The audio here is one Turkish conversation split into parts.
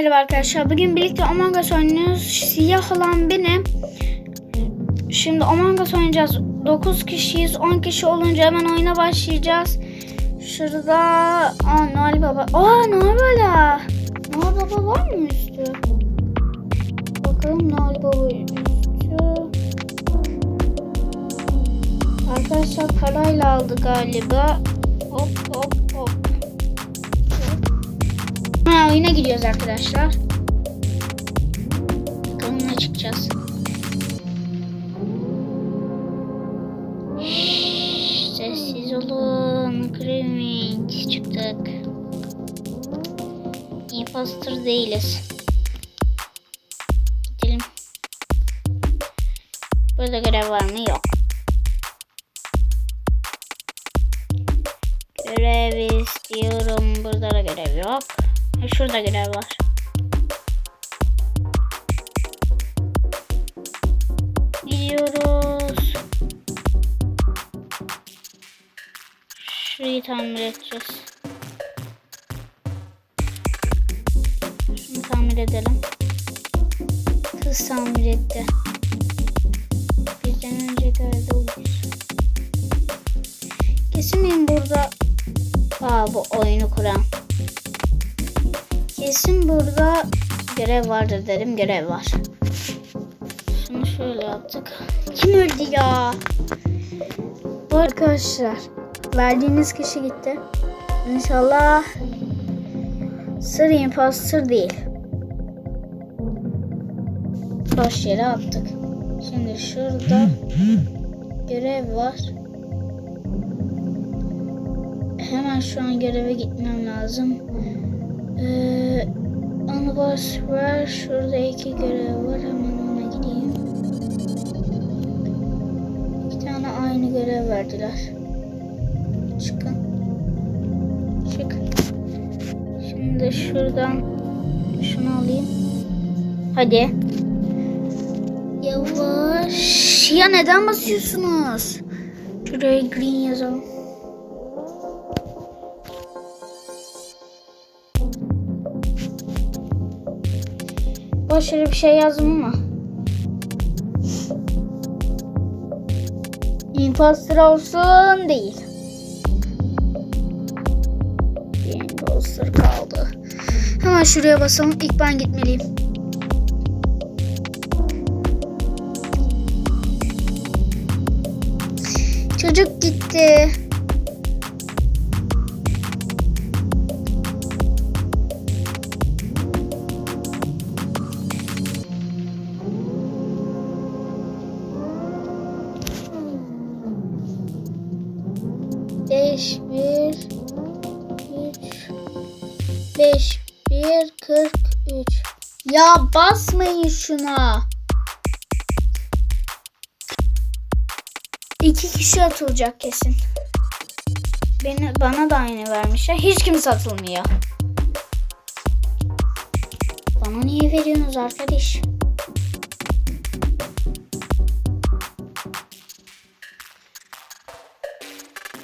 Merhaba arkadaşlar. Bugün birlikte Among Us oynuyoruz. Siyah olan benim. Şimdi Among Us oynayacağız. 9 kişiyiz. 10 kişi olunca hemen oyuna başlayacağız. Şurada Aa Noel Baba. Aa Noel Baba. Noel Baba var mı üstü? Bakalım Noel Baba üstü. Arkadaşlar parayla aldı galiba. Hop hop hop. Oyuna gidiyoruz arkadaşlar. Bakalım ne çıkacağız. Şşş, sessiz olun. Criming çıktık. Imposter değiliz. Gidelim. Burada görev var mı? Yok. Görev istiyorum. Burada da görev yok. Şurada görev var. Gidiyoruz. Şurayı tamir edeceğiz. Şunu tamir edelim. Kız tamir etti. Bizden önce gördü o bir. Kesin burada Aa bu oyunu kuran. Kesin burada görev vardır dedim. Görev var. Şunu şöyle yaptık. Kim öldü ya? Bu arkadaşlar. Verdiğiniz kişi gitti. İnşallah sır imposter değil. Boş yere attık. Şimdi şurada görev var. Hemen şu an göreve gitmem lazım. Ee, onu boş. Şurada iki görev var. Hemen ona gideyim. İki tane aynı görev verdiler. Çıkın. Çık. Şimdi şuradan şunu alayım. Hadi. Yavaş. Ya neden basıyorsunuz? Şuraya green yazalım. Boş yere bir şey yazdım ama. Imposter olsun değil. Bir kaldı. Hemen şuraya basalım. İlk ben gitmeliyim. Çocuk gitti. Beş, bir, üç, beş, bir, kırk üç. Ya basmayın şuna. İki kişi atılacak kesin. Beni, bana da aynı vermişler. Hiç kimse atılmıyor. Bana niye veriyorsunuz arkadaş?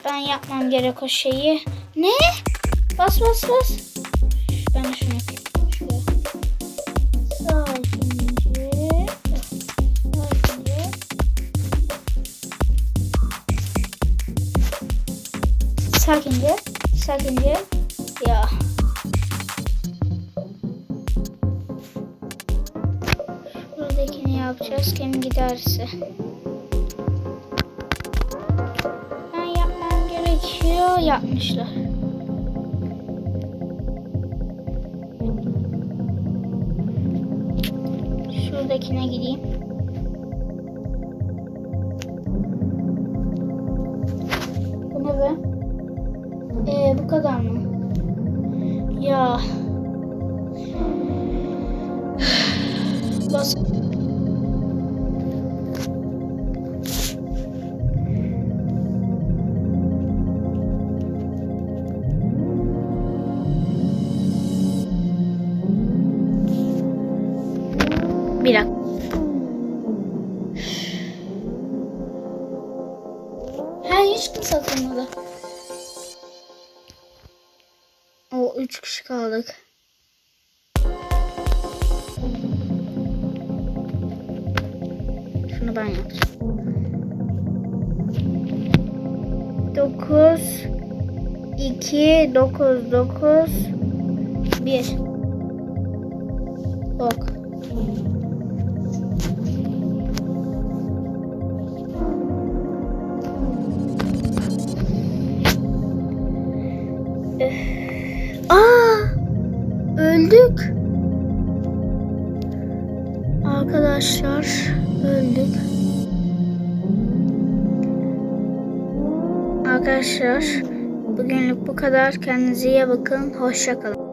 Ben yapmam gerek o şeyi. Ne? Bas bas bas. Ben şunu. Sakince. Sakince. Ya. Buradakini yapacağız. Kim giderse. Gerekiyor. Yapmışlar. Şuradakine gideyim. Bu ne be? Ee, bu kadar mı? Ya. Bas. Mira. He hiç kimse atılmadı. O üç kişi kaldık. Şunu ben yapacağım. Dokuz, iki, dokuz, dokuz, bir. Ok. Öldük. Arkadaşlar öldük. Arkadaşlar bugünlük bu kadar. Kendinize iyi bakın. Hoşça kalın.